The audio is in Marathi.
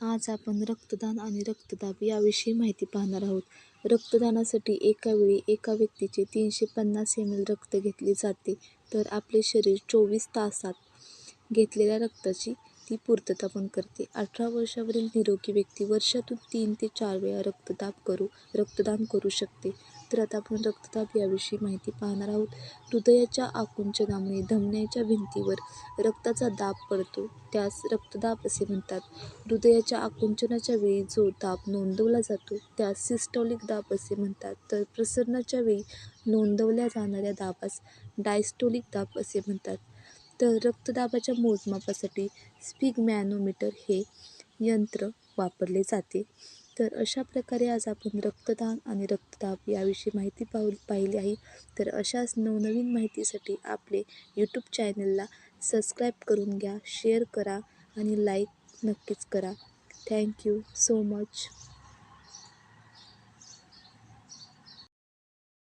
आज आपण रक्तदान आणि रक्तदाब याविषयी माहिती पाहणार आहोत. रक्तदानासाठी एका वेळी एका व्यक्तीचे तीनशे पन्नास एम एल रक्त घेतले जाते. तर आपले शरीर चोवीस तासात घेतलेल्या रक्ताची ती पूर्तता पण करते. अठरा वर्षावरील निरोगी व्यक्ती वर्षातून तीन ते चार वेळा रक्तदाब करू रक्तदान करू शकते. तर आता आपण रक्तदाब याविषयी माहिती पाहणार आहोत. हृदयाच्या आकुंचनामुळे धमन्याच्या भिंतीवर रक्ताचा दाब पडतो. त्यास रक्तदाब असे म्हणतात. हृदयाच्या आकुंचनाच्या वेळी जो दाब नोंदवला जातो त्यास सिस्टॉलिक दाब असे म्हणतात. तर प्रसरणाच्या वेळी नोंदवल्या जाणाऱ्या दाबास डायस्टोलिक दाब असे म्हणतात. तर रक्तदाबाच्या मोजमापासाठी स्फिगमॅनोमीटर हे यंत्र वापरले जाते. तर अशा प्रकारे आज आपण रक्तदान आणि रक्तदाब याविषयी माहिती पाहू पाहिली आहे. तर अशाच नवनवीन माहितीसाठी आपले यूट्यूब चॅनलला सबस्क्राईब करून घ्या शेअर करा आणि लाईक नक्कीच करा. Thank you so much